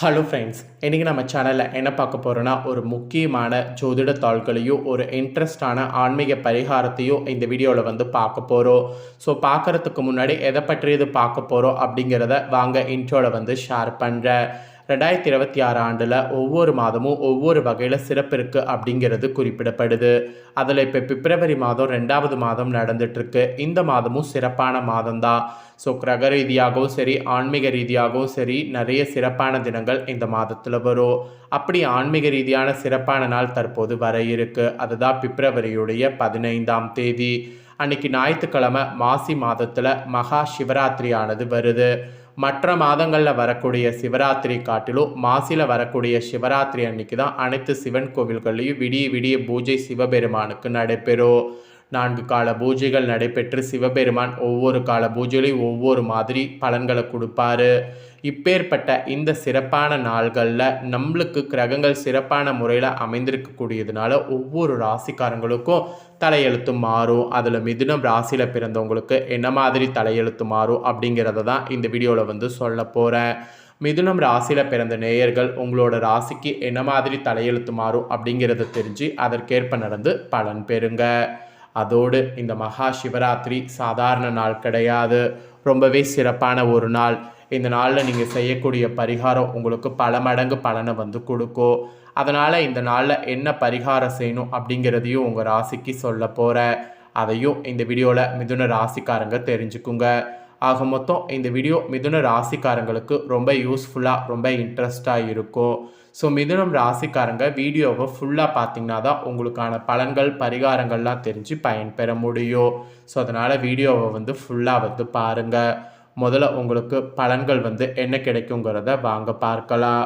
Hello friends இன்றைக்கி நம்ம சேனலில் என்ன பார்க்க போகிறோன்னா ஒரு முக்கியமான ஜோதிட தாள்களையும் ஒரு இன்ட்ரெஸ்டான ஆன்மீக பரிகாரத்தையும் இந்த வீடியோவில் வந்து பார்க்க போகிறோம் ஸோ பார்க்குறதுக்கு முன்னாடி எதை பற்றி இது பார்க்க போகிறோம் அப்படிங்கிறத வாங்க இன்ட்ரோவில் வந்து ஷேர் பண்ணுறேன் ரெண்டாயிரத்தி இருபத்தி ஆறு ஆண்டில் ஒவ்வொரு மாதமும் ஒவ்வொரு வகையில் சிறப்பு இருக்குது அப்படிங்கிறது குறிப்பிடப்படுது. அதில் இப்போ பிப்ரவரி மாதம் ரெண்டாவது மாதம் நடந்துட்டுருக்கு. இந்த மாதமும் சிறப்பான மாதம்தான். ஸோ கிரக ரீதியாகவும் சரி ஆன்மீக ரீதியாகவும் சரி நிறைய சிறப்பான தினங்கள் இந்த மாதத்தில் வரும். அப்படி ஆன்மீக ரீதியான சிறப்பான நாள் தற்போது வர இருக்குது அதுதான் பிப்ரவரியுடைய பதினைந்தாம் தேதி. அன்னைக்கு ஞாயிற்றுக்கிழமை மாசி மாதத்தில் மகா சிவராத்திரியானது வருது. மற்ற மாதங்களில் வரக்கூடிய சிவராத்திரி காட்டிலும் மாசியில் வரக்கூடிய சிவராத்திரி அன்னைக்கு தான் அனைத்து சிவன் கோவில்கள்லையும் விடிய விடிய பூஜை சிவபெருமானுக்கு நடைபெறும். நான்கு கால பூஜைகள் நடைபெற்று சிவபெருமான் ஒவ்வொரு கால பூஜையிலையும் ஒவ்வொரு மாதிரி பலன்களை கொடுப்பாரு. இப்பேற்பட்ட இந்த சிறப்பான நாள்களில் நம்மளுக்கு கிரகங்கள் சிறப்பான முறையில் அமைந்திருக்கக்கூடியதுனால ஒவ்வொரு ராசிக்காரங்களுக்கும் தலையெழுத்து மாறும். அதில் மிதுனம் ராசியில் பிறந்தவங்களுக்கு என்ன மாதிரி தலையெழுத்து மாறும் அப்படிங்கிறத தான் இந்த வீடியோவில் வந்து சொல்ல போகிறேன் மிதுனம் ராசியில் பிறந்த நேயர்கள் உங்களோட ராசிக்கு என்ன மாதிரி தலையெழுத்து மாறும் அப்படிங்கிறத தெரிஞ்சு அதற்கேற்ப நடந்து பலன் பெறுங்க. அதோடு இந்த மகா சிவராத்திரி சாதாரண நாள் கிடையாது. ரொம்பவே சிறப்பான ஒரு நாள். இந்த நாளில் நீங்கள் செய்யக்கூடிய பரிகாரம் உங்களுக்கு பல மடங்கு பலனை வந்து கொடுக்கும். அதனால் இந்த நாளில் என்ன பரிகாரம் செய்யணும் அப்படிங்கிறதையும் உங்கள் ராசிக்கு சொல்ல போகிறேன் அதையும் இந்த வீடியோவில் மிதுன ராசிக்காரங்க தெரிஞ்சுக்குங்க. ஆக மொத்தம் இந்த வீடியோ மிதுன ராசிக்காரங்களுக்கு ரொம்ப யூஸ்ஃபுல்லாக ரொம்ப இன்ட்ரெஸ்டாக இருக்கும். ஸோ மிதுனம் ராசிக்காரங்க வீடியோவை ஃபுல்லாக பார்த்தீங்கன்னா தான் உங்களுக்கான பலன்கள் பரிகாரங்கள்லாம் தெரிஞ்சு பயன்பெற முடியும். ஸோ அதனால் வீடியோவை வந்து ஃபுல்லாக வந்து பாருங்கள் முதல்ல உங்களுக்கு பலன்கள் வந்து என்ன கிடைக்குங்கிறத வாங்க பார்க்கலாம்.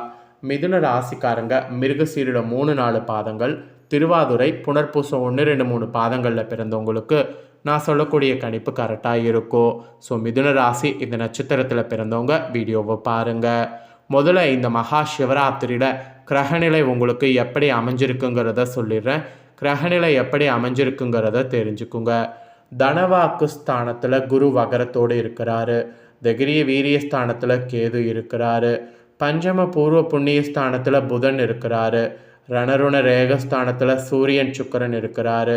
மிதுன ராசிக்காரங்க மிருகசீரிட மூணு நாலு பாதங்கள் திருவாதுரை புனர்பூசம் ஒன்று ரெண்டு மூணு பாதங்களில் பிறந்தவங்களுக்கு நான் சொல்லக்கூடிய கணிப்பு கரெக்டாக இருக்கும் ஸோ மிதுன ராசி இந்த நட்சத்திரத்தில் பிறந்தவங்க வீடியோவை பாருங்கள் முதல்ல இந்த மகா சிவராத்திரியில் கிரகநிலை உங்களுக்கு எப்படி அமைஞ்சிருக்குங்கிறத சொல்லிடுறேன். கிரகநிலை எப்படி அமைஞ்சிருக்குங்கிறத தெரிஞ்சுக்குங்க. தனவாக்கு ஸ்தானத்தில் குரு வகரத்தோடு இருக்கிறாரு. தகிரிய வீரிய ஸ்தானத்தில் கேது இருக்கிறாரு. பஞ்சம பூர்வ புண்ணிய ஸ்தானத்தில் புதன் இருக்கிறாரு. ரணருண ரேகஸ்தானத்தில் சூரியன் சுக்கரன் இருக்கிறாரு.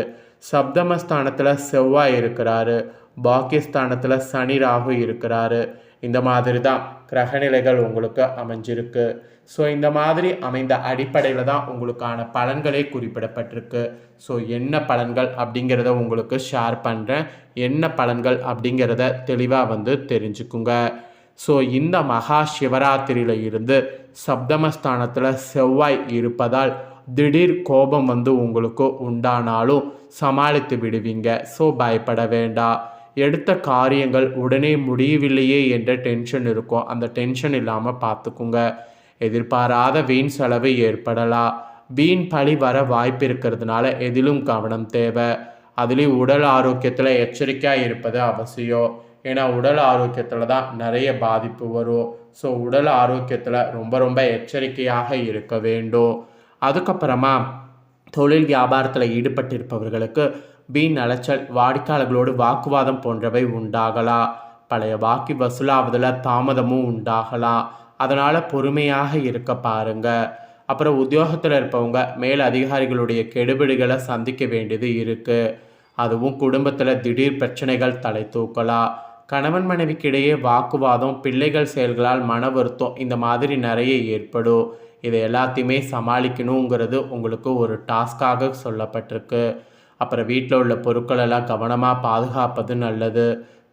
சப்தமஸ்தானத்தில் செவ்வாய் இருக்கிறாரு. பாக்கியஸ்தானத்தில் சனி ராகு இருக்கிறாரு. இந்த மாதிரி தான் கிரகநிலைகள் உங்களுக்கு அமைஞ்சிருக்கு. ஸோ இந்த மாதிரி அமைந்த அடிப்படையில் தான் உங்களுக்கான பலன்களே குறிப்பிடப்பட்டிருக்கு. ஸோ என்ன பலன்கள் அப்படிங்கிறத உங்களுக்கு ஷேர் பண்ணுறேன் என்ன பலன்கள் அப்படிங்கிறத தெளிவாக வந்து தெரிஞ்சுக்குங்க. ஸோ இந்த மகா சிவராத்திரியில் இருந்து சப்தமஸ்தானத்தில் செவ்வாய் இருப்பதால் திடீர் கோபம் வந்து உங்களுக்கு உண்டானாலும் சமாளித்து விடுவீங்க. ஸோ பயப்பட வேண்டாம் எடுத்த காரியங்கள் உடனே முடியவில்லையே என்ற டென்ஷன் இருக்கும். அந்த டென்ஷன் இல்லாமல் பார்த்துக்குங்க எதிர்பாராத வீண் செலவு ஏற்படலாம் வீண் பழி வர வாய்ப்பு இருக்கிறதுனால எதிலும் கவனம் தேவை. அதுலேயும் உடல் ஆரோக்கியத்தில் எச்சரிக்கையாக இருப்பது அவசியம். ஏன்னா உடல் ஆரோக்கியத்தில் தான் நிறைய பாதிப்பு வரும். ஸோ உடல் ஆரோக்கியத்தில் ரொம்ப ரொம்ப எச்சரிக்கையாக இருக்க வேண்டும். அதுக்கப்புறமா தொழில் வியாபாரத்தில் ஈடுபட்டிருப்பவர்களுக்கு வீண் அலைச்சல் வாடிக்கையாளர்களோடு வாக்குவாதம் போன்றவை உண்டாகலாம். பழைய வாக்கி வசூலாவதில் தாமதமும் உண்டாகலாம். அதனால் பொறுமையாக இருக்க பாருங்க. அப்புறம் உத்தியோகத்தில் இருப்பவங்க மேல் அதிகாரிகளுடைய கெடுபிடுகளை சந்திக்க வேண்டியது இருக்குது அதுவும் குடும்பத்தில் திடீர் பிரச்சனைகள் தலை தூக்கலாம் கணவன் மனைவிக்கிடையே வாக்குவாதம் பிள்ளைகள் செயல்களால் மன வருத்தம் இந்த மாதிரி நிறைய ஏற்படும் இதை எல்லாத்தையுமே சமாளிக்கணுங்கிறது உங்களுக்கு ஒரு டாஸ்காக சொல்லப்பட்டிருக்கு. அப்புறம் வீட்டில் உள்ள பொருட்களெல்லாம் கவனமாக பாதுகாப்பது நல்லது.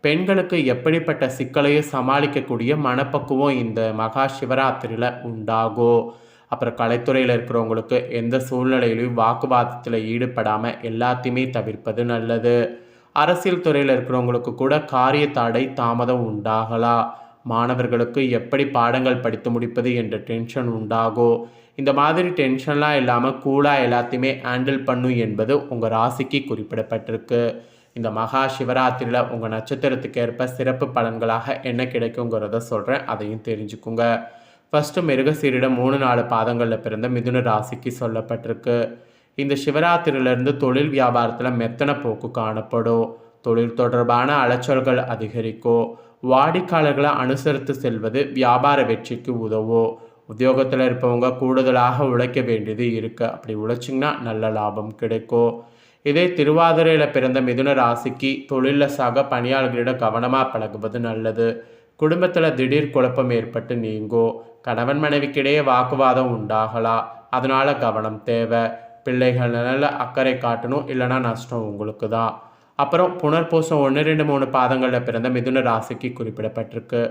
பெண்களுக்கு எப்படிப்பட்ட சிக்கலையும் சமாளிக்கக்கூடிய மனப்பக்குவம் இந்த மகா சிவராத்திரியில் உண்டாகும். அப்புறம் கலைத்துறையில் இருக்கிறவங்களுக்கு எந்த சூழ்நிலையிலையும் வாக்குவாதத்தில் ஈடுபடாமல் எல்லாத்தையுமே தவிர்ப்பது நல்லது. அரசியல் துறையில் இருக்கிறவங்களுக்கு கூட காரிய தடை தாமதம் உண்டாகலாம் மாணவர்களுக்கு எப்படி பாடங்கள் படித்து முடிப்பது என்ற டென்ஷன் உண்டாகும் இந்த மாதிரி டென்ஷன்லாம் இல்லாமல் கூலாக எல்லாத்தையுமே ஹேண்டில் பண்ணும் என்பது உங்கள் ராசிக்கு குறிப்பிடப்பட்டிருக்கு. இந்த மகா சிவராத்திரியில் உங்கள் நட்சத்திரத்துக்கு ஏற்ப சிறப்பு பலன்களாக என்ன கிடைக்குங்கிறத சொல்கிறேன் அதையும் தெரிஞ்சுக்குங்க. ஃபஸ்ட்டு மிருகசீரிடம் மூணு நாலு பாதங்களில் பிறந்த மிதுன ராசிக்கு சொல்லப்பட்டிருக்கு. இந்த சிவராத்திரியிலிருந்து தொழில் வியாபாரத்தில் மெத்தன போக்கு காணப்படும். தொழில் தொடர்பான அலைச்சல்கள் அதிகரிக்கும். வாடிக்கையாளர்களை அனுசரித்து செல்வது வியாபார வெற்றிக்கு உதவும். உத்தியோகத்தில் இருப்பவங்க கூடுதலாக உழைக்க வேண்டியது இருக்குது அப்படி உழைச்சிங்கன்னா நல்ல லாபம் கிடைக்கும். இதே திருவாதிரையில் பிறந்த மிதுன ராசிக்கு தொழிலில் சக பணியாளர்களிடம் கவனமாக பழகுவது நல்லது. குடும்பத்தில் திடீர் குழப்பம் ஏற்பட்டு நீங்கோ கணவன் மனைவிக்கிடையே வாக்குவாதம் உண்டாகலாம் அதனால் கவனம் தேவை. பிள்ளைகள் நல்ல அக்கறை காட்டணும் இல்லைன்னா நஷ்டம் உங்களுக்கு தான் அப்புறம் புனர்பூசம் ஒன்று ரெண்டு மூணு பாதங்களில் பிறந்த மிதுன ராசிக்கு குறிப்பிடப்பட்டிருக்கு.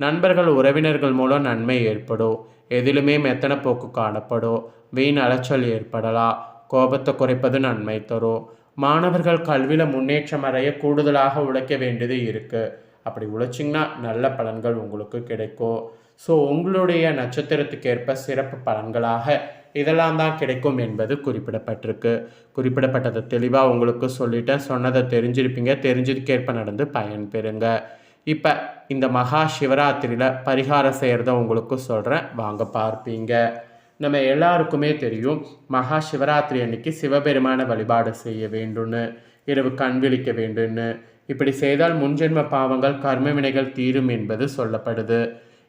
நண்பர்கள் உறவினர்கள் மூலம் நன்மை ஏற்படும். எதிலுமே மெத்தன போக்கு காணப்படும். வீண் அலைச்சல் ஏற்படலாம் கோபத்தை குறைப்பது நன்மை தரும். மாணவர்கள் கல்வியில் முன்னேற்றம் அடைய கூடுதலாக உழைக்க வேண்டியது இருக்குது அப்படி உழைச்சிங்கன்னா நல்ல பலன்கள் உங்களுக்கு கிடைக்கும். ஸோ உங்களுடைய நட்சத்திரத்துக்கு ஏற்ப சிறப்பு பலன்களாக இதெல்லாம் தான் கிடைக்கும் என்பது குறிப்பிடப்பட்டிருக்கு. குறிப்பிடப்பட்டதை தெளிவாக உங்களுக்கு சொல்லிட்டேன். சொன்னதை தெரிஞ்சிருப்பீங்க. தெரிஞ்சதுக்கேற்ப நடந்து பயன் பெறுங்க. இப்போ இந்த மகா சிவராத்திரியில் பரிகாரம் செய்கிறத உங்களுக்கு சொல்கிறேன் வாங்க பார்ப்பீங்க. நம்ம எல்லாருக்குமே தெரியும் மகா சிவராத்திரி அன்னைக்கு சிவபெருமான வழிபாடு செய்ய வேண்டும்னு. இரவு கண் விழிக்க வேண்டும்னு. இப்படி செய்தால் முன்ஜென்ம பாவங்கள் கர்ம வினைகள் தீரும் என்பது சொல்லப்படுது.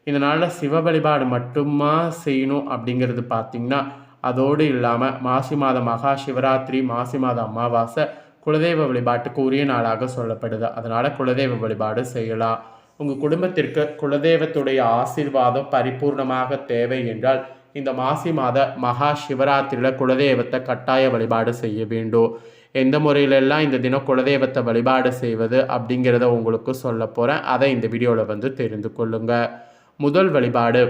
இதனால் சிவ வழிபாடு மட்டுமா செய்யணும் அப்படிங்கிறது பார்த்திங்கன்னா அதோடு இல்லாமல் மாசி மாத மகா சிவராத்திரி மாசி மாத அமாவாசை குலதெய்வ வழிபாட்டுக்கு உரிய நாளாக சொல்லப்படுது. அதனால் குலதெய்வ வழிபாடு செய்யலாம். உங்கள் குடும்பத்திற்கு குலதெய்வத்துடைய ஆசீர்வாதம் பரிபூர்ணமாக தேவை என்றால் இந்த மாசி மாத மகா சிவராத்திரியில் குலதெய்வத்தை கட்டாய வழிபாடு செய்ய வேண்டும். எந்த முறையிலெல்லாம் இந்த தினம் குலதெய்வத்தை வழிபாடு செய்வது அப்படிங்கிறத உங்களுக்கு சொல்ல போகிறேன் அதை இந்த வீடியோவில் வந்து தெரிந்து கொள்ளுங்கள் முதல் வழிபாடு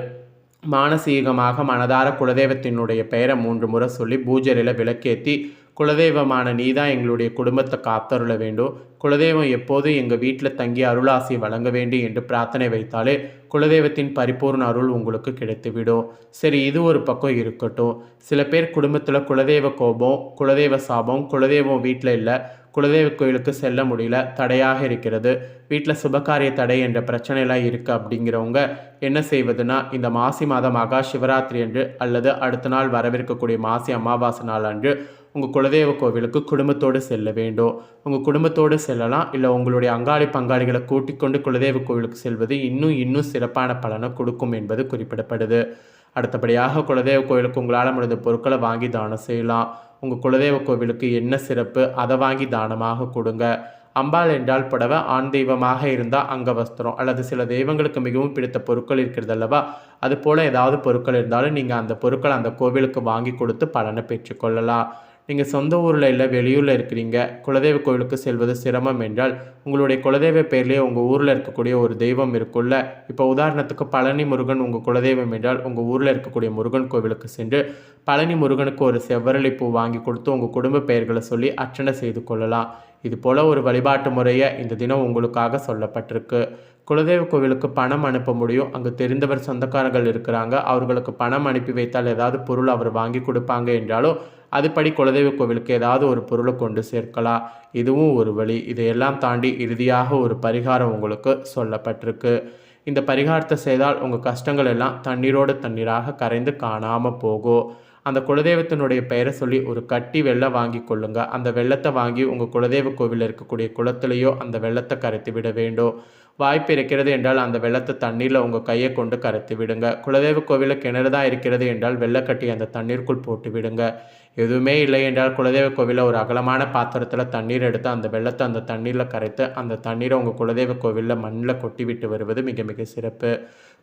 மானசீகமாக மனதார குலதெய்வத்தினுடைய பெயரை மூன்று முறை சொல்லி பூஜரையில் விளக்கேற்றி குலதெய்வமான நீ தான் எங்களுடைய குடும்பத்தை காத்தருள வேண்டும். குலதெய்வம் எப்போதும் எங்கள் வீட்டில் தங்கி அருளாசி வழங்க வேண்டும் என்று பிரார்த்தனை வைத்தாலே குலதெய்வத்தின் பரிபூர்ண அருள் உங்களுக்கு கிடைத்துவிடும். சரி இது ஒரு பக்கம் இருக்கட்டும். சில பேர் குடும்பத்தில் குலதெய்வ கோபம் குலதெய்வ சாபம் குலதெய்வம் வீட்டில் இல்லை குலதெய்வ கோயிலுக்கு செல்ல முடியல தடையாக இருக்கிறது. வீட்டில் சுபகாரிய தடை என்ற பிரச்சனைலாம் இருக்குது அப்படிங்கிறவங்க என்ன செய்வதுன்னா இந்த மாசி மாதம் மகா சிவராத்திரி அன்று அல்லது அடுத்த நாள் வரவிருக்கக்கூடிய மாசி அமாவாசை நாள் அன்று உங்கள் குலதெய்வ கோவிலுக்கு குடும்பத்தோடு செல்ல வேண்டும். உங்கள் குடும்பத்தோடு செல்லலாம். இல்லை உங்களுடைய அங்காளி பங்காளிகளை கூட்டிக்கொண்டு குலதெய்வ கோவிலுக்கு செல்வது இன்னும் இன்னும் சிறப்பான பலனை கொடுக்கும் என்பது குறிப்பிடப்படுது. அடுத்தபடியாக குலதெய்வ கோவிலுக்கு உங்களால் முடிந்த பொருட்களை வாங்கி தானம் செய்யலாம். உங்கள் குலதெய்வ கோவிலுக்கு என்ன சிறப்பு அதை வாங்கி தானமாக கொடுங்க. அம்பாள் என்றால் புடவை ஆண் தெய்வமாக இருந்தால் அங்க வஸ்திரம். அல்லது சில தெய்வங்களுக்கு மிகவும் பிடித்த பொருட்கள் இருக்கிறது அல்லவா? அது போல் ஏதாவது பொருட்கள் இருந்தாலும் நீங்கள் அந்த பொருட்களை அந்த கோவிலுக்கு வாங்கி கொடுத்து பலனை பெற்றுக்கொள்ளலாம் நீங்கள் சொந்த ஊரில் இல்லை வெளியூரில் இருக்கிறீங்க குலதெய்வ கோவிலுக்கு செல்வது சிரமம் என்றால் உங்களுடைய குலதெய்வ பேர்லேயே உங்கள் ஊரில் இருக்கக்கூடிய ஒரு தெய்வம் இருக்குல்ல இப்போ உதாரணத்துக்கு பழனி முருகன் உங்கள் குலதெய்வம் என்றால் உங்கள் ஊரில் இருக்கக்கூடிய முருகன் கோவிலுக்கு சென்று பழனி முருகனுக்கு ஒரு செவ்வரளி பூ வாங்கி கொடுத்து உங்கள் குடும்ப பெயர்களை சொல்லி அர்ச்சனை செய்து கொள்ளலாம். இது போல் ஒரு வழிபாட்டு முறையை இந்த தினம் உங்களுக்காக சொல்லப்பட்டிருக்கு. குலதெய்வ கோவிலுக்கு பணம் அனுப்ப முடியும். அங்கு தெரிந்தவர் சொந்தக்காரர்கள் இருக்கிறாங்க. அவர்களுக்கு பணம் அனுப்பி வைத்தால் ஏதாவது பொருள் அவர் வாங்கி கொடுப்பாங்க என்றாலும் அதுபடி குலதெய்வ கோவிலுக்கு ஏதாவது ஒரு பொருளை கொண்டு சேர்க்கலாம். இதுவும் ஒரு வழி. இதையெல்லாம் தாண்டி இறுதியாக ஒரு பரிகாரம் உங்களுக்கு சொல்லப்பட்டிருக்கு. இந்த பரிகாரத்தை செய்தால் உங்கள் கஷ்டங்கள் எல்லாம் தண்ணீரோடு தண்ணீராக கரைந்து காணாமல் போகும். அந்த குலதெய்வத்தினுடைய பெயரை சொல்லி ஒரு கட்டி வெள்ளம் வாங்கி கொள்ளுங்க. அந்த வெள்ளத்தை வாங்கி உங்கள் குலதெய்வ கோவிலில் இருக்கக்கூடிய குளத்திலேயோ அந்த வெள்ளத்தை கரைத்து விட வேண்டும். வாய்ப்பு இருக்கிறது என்றால் அந்த வெள்ளத்தை தண்ணீரில் உங்கள் கையை கொண்டு கரைத்து விடுங்க. குலதெய்வ கோவிலில் கிணறு தான் இருக்கிறது என்றால் வெள்ளக்கட்டி அந்த தண்ணீருக்குள் போட்டு விடுங்க. எதுவுமே இல்லை என்றால் குலதெய்வ கோவிலில் ஒரு அகலமான பாத்திரத்தில் தண்ணீர் எடுத்து அந்த வெள்ளத்தை அந்த தண்ணீரில் கரைத்து அந்த தண்ணீரை உங்கள் குலதெய்வ கோவிலில் மண்ணில் கொட்டி விட்டு வருவது மிக மிக சிறப்பு.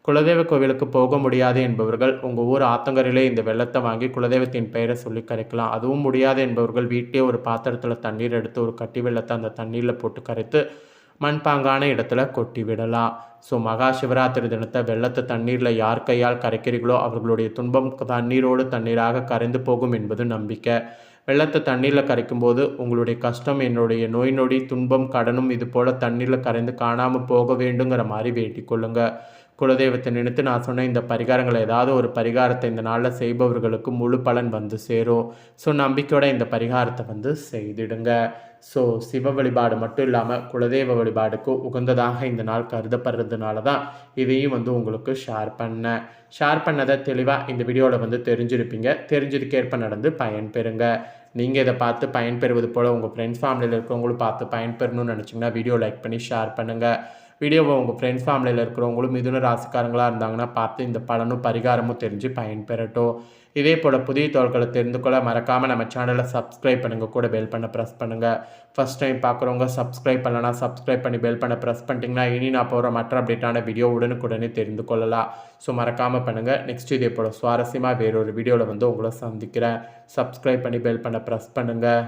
குலதெய்வ கோவிலுக்கு போக முடியாது என்பவர்கள் உங்கள் ஊர் ஆத்தங்கரையிலே இந்த வெள்ளத்தை வாங்கி குலதெய்வத்தின் பெயரை சொல்லி கரைக்கலாம். அதுவும் முடியாது என்பவர்கள் வீட்டிலே ஒரு பாத்திரத்தில் தண்ணீர் எடுத்து ஒரு கட்டி வெள்ளத்தை அந்த தண்ணீரில் போட்டு கரைத்து மண்பாங்கான இடத்துல கொட்டி விடலாம். ஸோ மகா சிவராத்திரி தினத்தை வெள்ளத்தை தண்ணீரில் யார் கையால் கரைக்கிறீர்களோ அவர்களுடைய துன்பம் தண்ணீரோடு தண்ணீராக கரைந்து போகும் என்பது நம்பிக்கை. வெள்ளத்தை தண்ணீரில் கரைக்கும் போது உங்களுடைய கஷ்டம் என்னுடைய நோய் நொடி துன்பம் கடனும் இது போல் தண்ணீரில் கரைந்து காணாமல் போக வேண்டுங்கிற மாதிரி வேண்டிக் கொள்ளுங்கள் குலதெய்வத்தை நினைத்து நான் சொன்ன இந்த பரிகாரங்களை ஏதாவது ஒரு பரிகாரத்தை இந்த நாளில் செய்பவர்களுக்கு முழு பலன் வந்து சேரும். ஸோ நம்பிக்கையோட இந்த பரிகாரத்தை வந்து செய்திடுங்க. ஸோ சிவ வழிபாடு மட்டும் இல்லாமல் குலதெய்வ வழிபாடுக்கு உகந்ததாக இந்த நாள் கருதப்படுறதுனால தான் இதையும் வந்து உங்களுக்கு ஷேர் பண்ணேன் ஷேர் பண்ணதை தெளிவாக இந்த வீடியோவில் வந்து தெரிஞ்சிருப்பீங்க. தெரிஞ்சதுக்கேற்ப நடந்து பயன்பெறுங்க நீங்கள் இதை பார்த்து பயன்பெறுவது போல் உங்கள் ஃப்ரெண்ட்ஸ் ஃபேமிலியில் இருக்கிறவங்களும் பார்த்து பயன்பெறணும்னு நினச்சிங்கன்னா வீடியோ லைக் பண்ணி ஷேர் பண்ணுங்கள் வீடியோவை உங்கள் ஃப்ரெண்ட்ஸ் ஃபேமிலியில் இருக்கிறவங்களும் மிதுன ராசிக்காரங்களாக இருந்தாங்கன்னா பார்த்து இந்த பலனும் பரிகாரமும் தெரிஞ்சு பயன்பெறட்டும். இதே போல் புதிய தோள்களை தெரிந்து கொள்ள மறக்காமல் நம்ம சேனலை சப்ஸ்கிரைப் பண்ணுங்கள் கூட பெல் பண்ண ப்ரெஸ் பண்ணுங்கள் ஃபஸ்ட் டைம் பார்க்குறவங்க சப்ஸ்கிரைப் பண்ணலாம் சப்ஸ்கிரைப் பண்ணி பெல் பண்ண ப்ரெஸ் பண்ணிட்டீங்கன்னா இனி நான் போகிற மற்ற அப்டேட்டான வீடியோ உடனுக்குடனே தெரிந்து கொள்ளலாம். ஸோ மறக்காமல் பண்ணுங்கள் நெக்ஸ்ட் இதே போல் சுவாரஸ்யமாக வேறொரு வீடியோவில் வந்து உங்களை சந்திக்கிறேன். சப்ஸ்கிரைப் பண்ணி பெல் பண்ண ப்ரெஸ் பண்ணுங்கள்